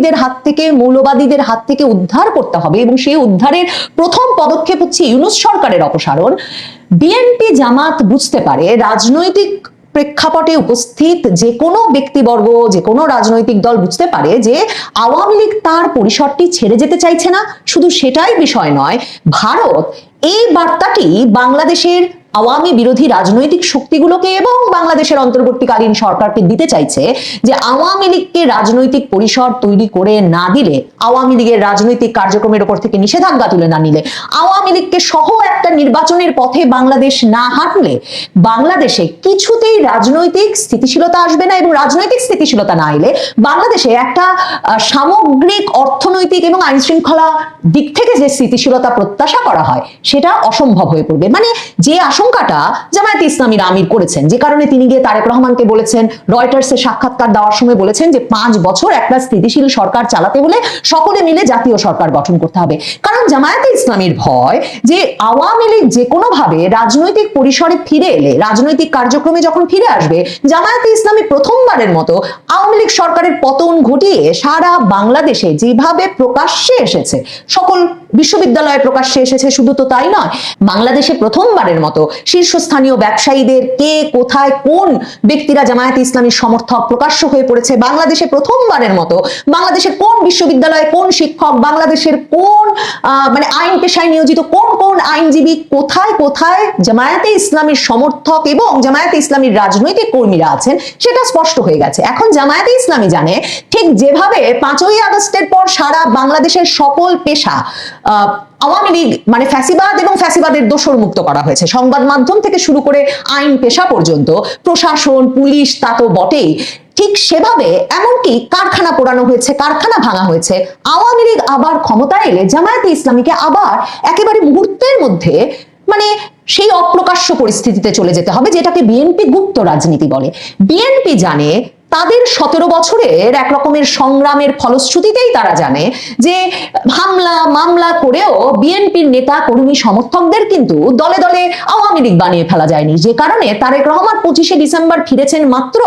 Speaker 6: চরমপন্থীদের হাত থেকে, মৌলবাদীদের হাত থেকে উদ্ধার করতে হবে এবং সেই উদ্ধারের প্রথম পদক্ষেপ হচ্ছে ইউনুস সরকারের অপসারণ। বিএনপি জামাত বুঝতে পারে রাজনৈতিক প্রেক্ষাপটে উপস্থিত যে কোনো ব্যক্তিবর্গ যে কোনো রাজনৈতিক দল বুঝতে পারে যে আওয়ামী লীগ তার পরিসরটি ছেড়ে যেতে চাইছে না। শুধু সেটাই বিষয় নয়, ভারত এই বার্তাটি বাংলাদেশের আওয়ামী বিরোধী রাজনৈতিক শক্তিগুলোকে এবং বাংলাদেশের অন্তর্বর্তীকালীন সরকারকে দিতে চাইছে যে আওয়ামী লীগকে রাজনৈতিক পরিসর তৈরি করে না দিলে, আওয়ামী লীগের রাজনৈতিক কার্যক্রমের উপর থেকে নিষেধাজ্ঞা তুলে না নিলে, আওয়ামী লীগকে সহ একটা নির্বাচনের পথে বাংলাদেশ না হাঁটলে, বাংলাদেশে কিছুতেই রাজনৈতিক স্থিতিশীলতা আসবে না এবং রাজনৈতিক স্থিতিশীলতা না এলে বাংলাদেশে একটা সামগ্রিক অর্থনৈতিক এবং আইন শৃঙ্খলা দিক থেকে যে স্থিতিশীলতা প্রত্যাশা করা হয়, সেটা অসম্ভব হয়ে পড়বে। মানে যে আসলে আশঙ্কাটা জামায়াতে ইসলামীর আমির করেছেন। যে কারণে তিনি গিয়ে তারেক রহমানকে বলেছেন, রয়টার্সের সাক্ষাৎকার দেওয়ার সময় বলেছেন যে পাঁচ বছর একটা স্থিতিশীল সরকার চালাতে হলে সকলে মিলে জাতীয় সরকার গঠন করতে হবে। কারণ জামায়াতে ইসলামীর ভয় যে আওয়ামী লীগ যে কোনো ভাবে রাজনৈতিক পরিসরে ফিরে এলে, রাজনৈতিক কার্যক্রমে যখন ফিরে আসবে, জামায়াতে ইসলামী প্রথমবারের মতো আওয়ামী লীগ সরকারের পতন ঘটিয়ে সারা বাংলাদেশে যেভাবে প্রকাশ্যে এসেছে, সকল বিশ্ববিদ্যালয়ে প্রকাশ্যে এসেছে, শুধু তো তাই নয়, বাংলাদেশে প্রথমবারের মতো শীর্ষস্থানীয় ব্যবসায়ীদের কে, কোথায়, কোন ব্যক্তিরা জামায়াতে ইসলামীর সমর্থক প্রকাশ্য হয়ে পড়েছে বাংলাদেশে প্রথমবারের মতো? বাংলাদেশের কোন বিশ্ববিদ্যালয়ে কোন শিক্ষক, বাংলাদেশের কোন মানে আইন পেশায় নিয়োজিত, কোন কোন আইনজীবী, কোথায় কোথায় জামায়াতে ইসলামীর সমর্থক এবং জামায়াতে ইসলামীর রাজনৈতিক কর্মীরা আছেন সেটা স্পষ্ট হয়ে গেছে। এখন জামায়াতে ইসলামী জানে ঠিক যেভাবে পাঁচই আগস্টের পর সারা বাংলাদেশের সকল পেশা আওয়ামী লীগ মানে ফ্যাসিবাদ এবং ফ্যাসিবাদের দোষর মুক্ত করা হয়েছে। সংবাদ মাধ্যম থেকে শুরু করে আইন পেশা পর্যন্ত প্রশাসন, পুলিশ, তা তো বটেই। ঠিক সেভাবে এমনকি কারখানা পোড়ানো হয়েছে, কারখানা ভাঙা হয়েছে। আওয়ামী লীগ আবার ক্ষমতায় এলে জামায়াতে ইসলামীকে আবার একেবারে মুহূর্তের মধ্যে মানে সেই অপ্রকাশ্য পরিস্থিতিতে চলে যেতে হবে, যেটাকে বিএনপি গুপ্ত রাজনীতি বলে। বিএনপি জানে তাদের সতেরো বছরের এক রকমের সংগ্রামের ফলশ্রুতিতেই তারা জানে যে হামলা, মামলা করেও বিএনপির নেতা, কর্মী, সমর্থকদের কিন্তু দলে দলে আওয়ামী লীগ বানিয়ে ফেলা যায়নি। যে কারণে তারেক রহমান পঁচিশে ডিসেম্বর ফিরেছেন মাত্র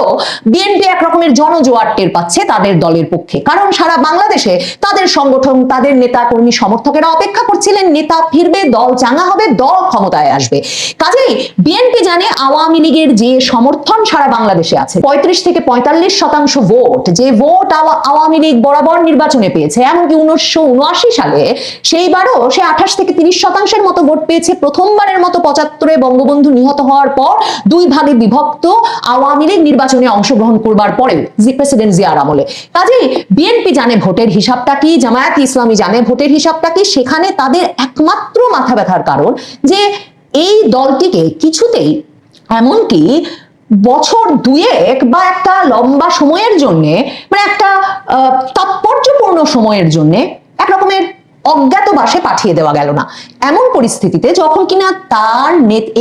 Speaker 6: বিএনপি এক রকমের জনজোয়ার টের পাচ্ছে তাদের দলের পক্ষে। কারণ সারা বাংলাদেশে তাদের সংগঠন, তাদের নেতা, কর্মী, সমর্থকেরা অপেক্ষা করছিলেন, নেতা ফিরবে, দল চাঙা হবে, দল ক্ষমতায় আসবে। কাজেই বিএনপি জানে আওয়ামী লীগের যে সমর্থন সারা বাংলাদেশে আছে, পঁয়ত্রিশ থেকে পঁয়তাল্লিশ শতাংশ ভোট যে ভোট আওয়ামী লীগ বরাবর নির্বাচনে পেয়েছে, এমনকি উনিশশো উনআশি সালে সেইবারও সে আঠাশ থেকে তিরিশ শতাংশের মতো ভোট পেয়েছে। প্রথমবারের মতো পঁচাত্তরে বঙ্গবন্ধু নিহত হওয়ার পর দুই ভাগে বিভক্ত আওয়ামী লীগ নির্বাচনে অংশগ্রহণ করবার পরে প্রেসিডেন্ট জিয়ার আমলে। কাজেই বিএনপি জানে ভোটের হিসাবটা কি, জামায়াত ইসলামী জানে ভোটের হিসাবটা কি, সেখানে তাদের একমাত্র মাথা ব্যথার কারণ যে এই দলটিকে কিছুতেই, এমনকি বছর দুয়েক বা একটা লম্বা সময়ের জন্যে মানে একটা তাৎপর্যপূর্ণ সময়ের জন্যে এক রকমের অজ্ঞাতবাসে পাঠিয়ে দেওয়া গেল না। এমন পরিস্থিতিতে যখন কিনা তার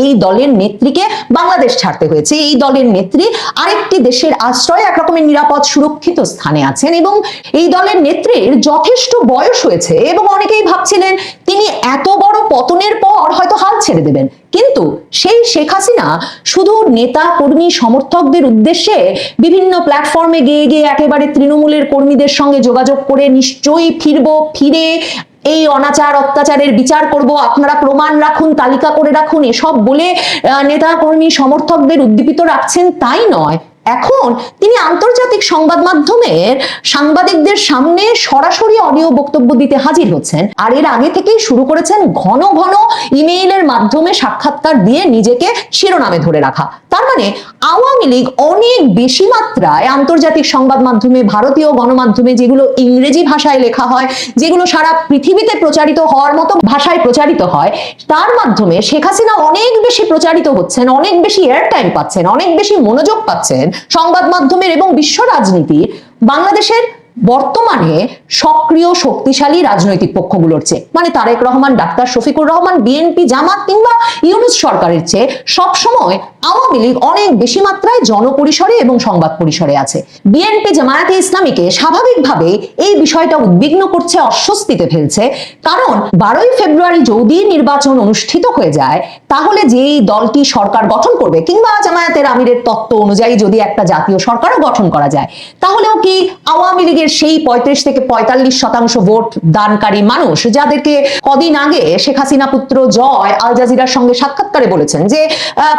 Speaker 6: এই দলের নেত্রীকে বাংলাদেশ ছাড়তে হয়েছে, এই দলের নেত্রী আরেকটি দেশের আশ্রয় এক রকমের নিরাপদ সুরক্ষিত স্থানে আছেন এবং এই দলের নেত্রীর যথেষ্ট বয়স হয়েছে এবং অনেকেই ভাবছিলেন তিনি এত বড় পতনের পর হয়তো হাল ছেড়ে দেবেন। কিন্তু সেই শেখ হাসিনা শুধু নেতা, কর্মী, সমর্থকদের উদ্দেশ্যে বিভিন্ন প্ল্যাটফর্মে গিয়ে গিয়ে একেবারে তৃণমূলের কর্মীদের সঙ্গে যোগাযোগ করে নিশ্চয়ই ফিরবো, ফিরে এই অনাচার, অত্যাচারের বিচার করব, আপনারা প্রমাণ রাখুন, তালিকা করে রাখুন, এসব বলে নেতা কর্মী, সমর্থকদের উদ্দীপিত রাখছেন, তাই নয়। এখন তিনি আন্তর্জাতিক সংবাদ মাধ্যমের সাংবাদিকদের সামনে সরাসরি অডিও বক্তব্য দিতে হাজির হচ্ছেন। আর এর আগে থেকেই শুরু করেছেন ঘন ঘন ইমেইলের মাধ্যমে সাক্ষাৎকার দিয়ে নিজেকে শিরোনামে ধরে রাখা। তার মানে আওয়ামী লীগ অনেক বেশি মাত্রায় আন্তর্জাতিক সংবাদ মাধ্যমে, ভারতীয় গণমাধ্যমে যেগুলো ইংরেজি ভাষায় লেখা হয়, যেগুলো সারা পৃথিবীতে প্রচারিত হওয়ার মতো ভাষায় প্রচারিত হয়, তার মাধ্যমে শেখ হাসিনা অনেক বেশি প্রচারিত হচ্ছেন, অনেক বেশি এয়ার টাইম পাচ্ছেন, অনেক বেশি মনোযোগ পাচ্ছেন সংবাদ মাধ্যমের এবং বিশ্ব রাজনীতির বাংলাদেশের বর্তমানে সক্রিয় শক্তিশালী রাজনৈতিক পক্ষগুলোর চেয়ে মানে তারেক রহমান, ডাক্তার শফিকুর রহমান, বিএনপি, জামাত কিংবা ইউনুস সরকারের চেয়ে সবসময় আওয়ামী লীগ অনেক বেশি মাত্রায় জনপরিসরে এবং সংবাদ পরিসরে আছে। বিএনপি জামায়াতে ইসলামীকে স্বাভাবিকভাবে এই বিষয়টা উদ্বিগ্ন করছে, অস্বস্তিতে ফেলছে। কারণ বারোই ফেব্রুয়ারি যদি নির্বাচন অনুষ্ঠিত হয়ে যায়, তাহলে যেই দলটি সরকার গঠন করবে কিংবা জামায়াতের আমিরের তত্ত্ব অনুযায়ী যদি একটা জাতীয় সরকারও গঠন করা যায়, তাহলেও কি আওয়ামী লীগের সেই পঁয়ত্রিশ থেকে পঁয়তাল্লিশ শতাংশ ভোট দানকারী মানুষ, যাদেরকে কদিন আগে শেখ হাসিনা পুত্র জয় আল জাজিরার সঙ্গে সাক্ষাৎকারে বলেছেন যে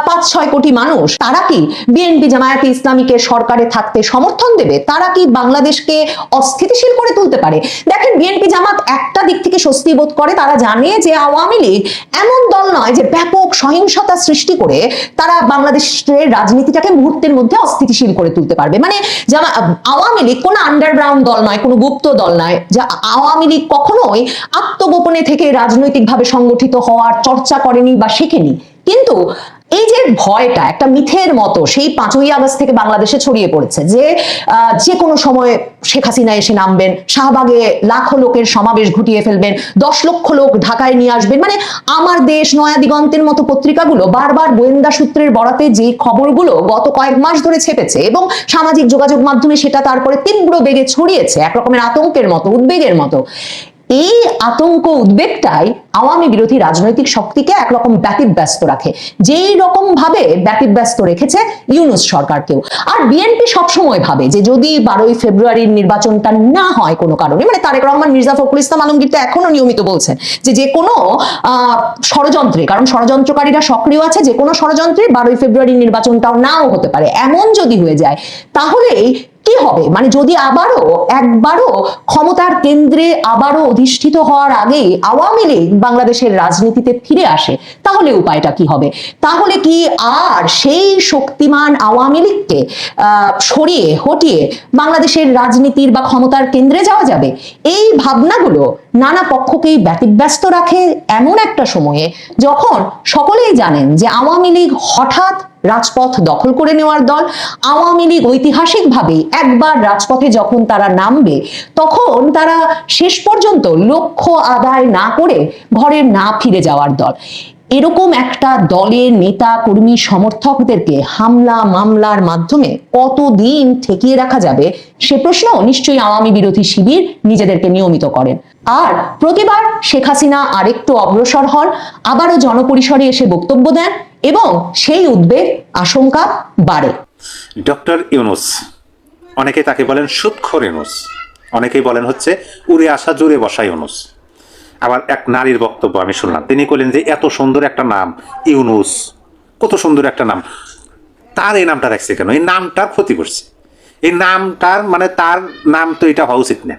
Speaker 6: পাঁচ ছয় কোটি মানুষ, তারা কি বিএনপি জামায়াতে ইসলামীকে সরকারে থাকতে সমর্থন দেবে? তারা কি বাংলাদেশকে অস্থিতিশীল করে তুলতে পারে? দেখেন বিএনপি জামাত একটা দিক থেকে স্বস্তি বোধ করে, তারা জানে যে আওয়ামী লীগ এমন দল নয় যে ব্যাপক সহিংসতা সৃষ্টি করে তারা বাংলাদেশের রাজনীতিটাকে মুহূর্তের মধ্যে অস্থিতিশীল করে তুলতে পারবে। মানে আওয়ামী লীগ কোনো আন্ডারগ্রাউন্ড দল নয়, কোনো গুপ্ত দল নয়, যা আওয়ামী লীগ কখনোই আত্মগোপনে থেকে রাজনৈতিকভাবে সংগঠিত হওয়ার চর্চা করেনি বা শেখেনি। কিন্তু এই যে ভয়টা, একটা মিথের মতো, সেই পাঁচই আগস্ট থেকে বাংলাদেশে ছড়িয়ে পড়েছে যে যে কোনো সময় শেখ হাসিনা এসে নামবেন, শাহবাগে লাখো লোকের সমাবেশ ঘটিয়ে ফেলবেন, দশ লক্ষ লোক ঢাকায় নিয়ে আসবেন। মানে আমার দেশ নয়া দিগন্তের মতো পত্রিকাগুলো, বারবার গোয়েন্দা সূত্রের বরাতে যে খবরগুলো গত কয়েক মাস ধরে ছেপেছে এবং সামাজিক যোগাযোগ মাধ্যমে সেটা তারপরে তীব্র বেগে ছড়িয়েছে, একরকমের আতঙ্কের মতো, উদ্বেগের মতো। এই আতঙ্ক উদ্বেগটাই আওয়ামী বিরোধী রাজনৈতিক শক্তিকে একরকম ব্যতিব্যস্ত রাখে। যেই রকম ভাবে ব্যতিব্যস্ত রেখেছে ইউনুস সরকারকেও। আর বিএনপি সবসময় ভাবে যে যদি বারোই ফেব্রুয়ারির নির্বাচনটা না হয় কোনো কারণে মানে তারেক রহমান মির্জা ফখরুল ইসলাম আলমগীর তো এখনও নিয়মিত বলছেন যে যে কোনো আহ, ষড়যন্ত্রে কারণ ষড়যন্ত্রকারীরা সক্রিয় আছে যে কোনো ষড়যন্ত্রে বারোই ফেব্রুয়ারির নির্বাচনটাও নাও হতে পারে। এমন যদি হয়ে যায় তাহলেই কি হবে? মানে যদি আবারও, একবারও ক্ষমতার কেন্দ্রে আবারও অধিষ্ঠিত হওয়ার আগে আওয়ামী লীগ বাংলাদেশের রাজনীতিতে ফিরে আসে, তাহলে উপায়টা কি হবে? তাহলে কি আর সেই শক্তিমান আওয়ামী লীগকে সরিয়ে, হটিয়ে বাংলাদেশের রাজনীতির বা ক্ষমতার কেন্দ্রে যাওয়া যাবে? এই ভাবনাগুলো নানা পক্ষকেই ব্যতিব্যস্ত রাখে এমন একটা সময়ে যখন সকলেই জানেন যে আওয়ামী লীগ হঠাৎ রাজপথ দখল করে নেওয়ার দল আওয়ামী লীগ ঐতিহাসিকভাবে একবার রাজপথে যখন তারা নামবে, তখন তারা শেষ পর্যন্ত লক্ষ্য আদায় না করে ঘরে না ফিরে যাওয়ার দল। এরকম একটা দলের নেতা, কর্মী, সমর্থকদেরকে হামলা, মামলার মাধ্যমে কতদিন ঠেকিয়ে রাখা যাবে সে প্রশ্ন নিশ্চয়ই আওয়ামী বিরোধী শিবির নিজেদেরকে নিয়মিত করেন। আর প্রতিবার শেখ হাসিনা আরেকটু অগ্রসর হন, আবারও জনপরিসরে এসে বক্তব্য দেন এবং সেই উদ্বেগ আশঙ্কা বাড়ে।
Speaker 9: ডক্টর ইউনুস, অনেকে তাকে বলেন সুৎখর ইউনুস, অনেকেই বলেন হচ্ছে, উড়ে আসা জোরে বসা ইউনুস। আবার এক নারীর বক্তব্য আমি শুনলাম। তিনি বললেন যে, এত সুন্দর একটা নাম, ইউনুস। কত সুন্দর একটা নাম। তার এই নামটা রাখছে কেন? এই নামটার ক্ষতি করছে। এই নামটার মানে তার নাম তো এটা হওয়া উচিত না।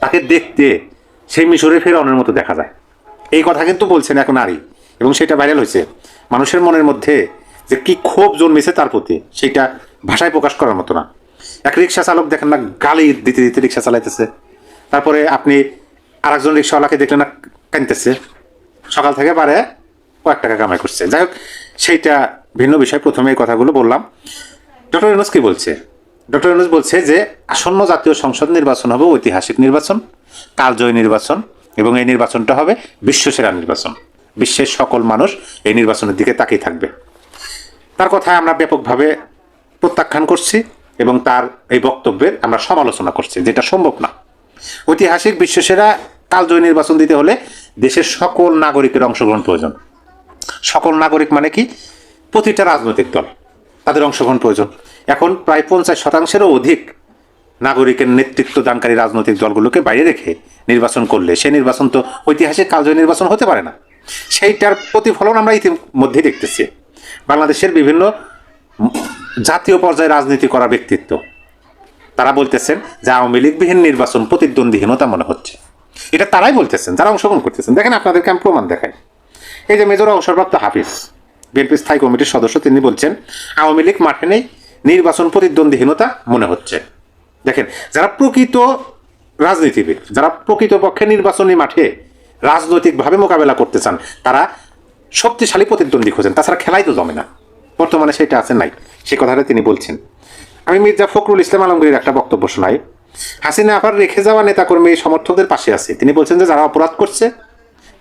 Speaker 9: তাকে দেখতে সেই মিশরের ফেরাউনের মতো দেখা যায়। এই কথা কিন্তু বলছেন এক নারী, এবং সেটা ভাইরাল হয়েছে। মানুষের মনের মধ্যে যে কি ক্ষোভ জন্মেছে তার প্রতি, সেটা ভাষায় প্রকাশ করার মতো না। এক রিক্সা চালক দেখেন না, গালি দিতে দিতে রিক্সা চালাইতেছে। তারপরে আপনি আরেকজন রিক্সাওয়ালাকে দেখলেন না কানতেছে সকাল থেকে পারে কয়েক টাকা কামাই করছে। যাই হোক, সেইটা ভিন্ন বিষয়। প্রথমে এই কথাগুলো বললাম। ডক্টর ইউনুস কি বলছে? ডক্টর ইউনুস বলছে যে, আসন্ন জাতীয় সংসদ নির্বাচন হবে ঐতিহাসিক নির্বাচন, কালজয়ী নির্বাচন, এবং এই নির্বাচনটা হবে বিশ্বসেরা নির্বাচন। বিশ্বের সকল মানুষ এই নির্বাচনের দিকে তাকিয়ে থাকবে। তার কথায় আমরা ব্যাপকভাবে প্রত্যাখ্যান করছি এবং তার এই বক্তব্যের আমরা সমালোচনা করছি, যেটা সম্ভব না। ঐতিহাসিক বিশ্বসেরা কালজয়ী নির্বাচন দিতে হলে দেশের সকল নাগরিকের অংশগ্রহণ প্রয়োজন। সকল নাগরিক মানে কি? প্রতিটা রাজনৈতিক দল, তাদের অংশগ্রহণ প্রয়োজন। এখন প্রায় পঞ্চাশ শতাংশেরও অধিক নাগরিকের নেতৃত্ব দানকারী রাজনৈতিক দলগুলোকে বাইরে রেখে নির্বাচন করলে সে নির্বাচন তো ঐতিহাসিক কালজয়ী নির্বাচন হতে পারে না। সেইটার প্রতিফলন আমরা ইতিমধ্যেই দেখতেছি। বাংলাদেশের বিভিন্ন জাতীয় পর্যায়ে রাজনীতি করা ব্যক্তিত্ব, তারা বলতেছেন যে আওয়ামী লীগবিহীন নির্বাচন প্রতিদ্বন্দ্বীহীনতা মনে হচ্ছে। এটা তারাই বলতেছেন, যারা অংশগ্রহণ করতেছেন। দেখেন আপনাদেরকে আমি প্রমাণ দেখাই। এই যে মেজর অবসরপ্রাপ্ত হাফিজ, বিএনপি স্থায়ী কমিটির সদস্য, তিনি বলছেন, আওয়ামী লীগ মাঠে নেই, নির্বাচন প্রতিদ্বন্দ্বীহীনতা মনে হচ্ছে। দেখেন, যারা প্রকৃত রাজনীতিবিদ, যারা প্রকৃতপক্ষে নির্বাচনী মাঠে রাজনৈতিকভাবে মোকাবেলা করতে চান, তারা শক্তিশালী প্রতিদ্বন্দ্বী খোঁজেন। তাছাড়া খেলাই তো জমে না। বর্তমানে সেটা আছে নাই। সে কথাটা তিনি বলছেন। আমি মির্জা ফখরুল ইসলাম আলমগীর একটা বক্তব্য শোনাই। হাসিনা আবার রেখে যাওয়া নেতাকর্মী সমর্থকদের পাশে আছে। তিনি বলছেন যে, যারা অপরাধ করছে,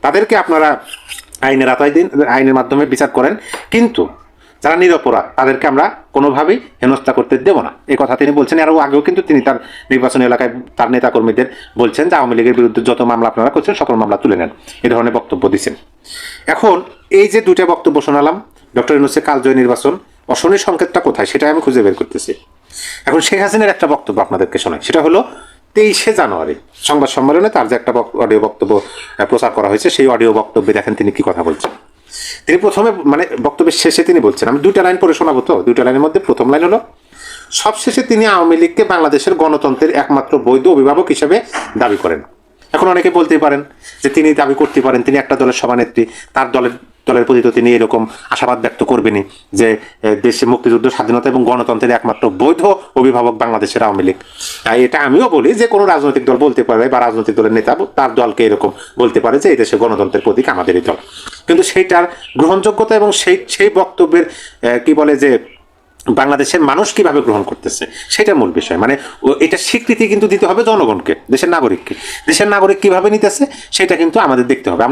Speaker 9: তাদেরকে আপনারা আইনের আতায় দিন, আইনের মাধ্যমে বিচার করেন। কিন্তু যারা নিরপরাধ, তাদেরকে আমরা কোনোভাবেই হেনস্থা করতে দেব না। এই কথা তিনি বলছেন। আরও আগেও কিন্তু তিনি তার নির্বাচনী এলাকায় তার নেতাকর্মীদের বলছেন যে, আওয়ামী লীগের বিরুদ্ধে যত মামলা আপনারা করছেন, সকল মামলা তুলে নেন। এ ধরনের বক্তব্য দিচ্ছেন। এখন এই যে দুটা বক্তব্য শোনালাম, ডক্টর ইউনুসের কালজয় নির্বাচন অশনির সংকেতটা কোথায় সেটা আমি খুঁজে বের করতেছি। এখন শেখ হাসিনার একটা বক্তব্য আপনাদেরকে শোনাই। সেটা হলো, তেইশে জানুয়ারি সংবাদ সম্মেলনে তার যে একটা অডিও বক্তব্য প্রচার করা হয়েছে, সেই অডিও বক্তব্যে দেখেন তিনি কি কথা বলছেন। তিনি প্রথমে মানে বক্তব্যের শেষে তিনি বলছেন, আমি দুইটা লাইন পড়ে শোনাবো তো? দুইটা লাইনের মধ্যে প্রথম লাইন হলো, সবশেষে তিনি আওয়ামী লীগকে বাংলাদেশের গণতন্ত্রের একমাত্র বৈধ অভিভাবক হিসেবে দাবি করেন। এখন অনেকে বলতে পারেন যে তিনি দাবি করতে পারেন, তিনি একটা দলের সভানেত্রী, তার দলের দলের প্রতি তো তিনি এরকম আশাবাদ ব্যক্ত করবেনই যে দেশে মুক্তিযুদ্ধ, স্বাধীনতা এবং গণতন্ত্রের একমাত্র বৈধ অভিভাবক বাংলাদেশের আওয়ামী লীগ। তাই এটা আমিও বলি যে, কোনো রাজনৈতিক দল বলতে পারে বা রাজনৈতিক দলের নেতা তার দলকে এরকম বলতে পারে যে, এই দেশে গণতন্ত্রের প্রতীক আমাদেরই দল। কিন্তু সেইটার গ্রহণযোগ্যতা এবং সেই সেই বক্তব্যের কি বলে যে বাংলাদেশের মানুষ কীভাবে গ্রহণ করতেছে, সেটা মূল বিষয়। মানে এটা স্বীকৃতি কিন্তু দিতে হবে জনগণকে, দেশের নাগরিককে। দেশের নাগরিক কীভাবে নিতেছে, সেটা কিন্তু আমাদের দেখতে হবে। আমরা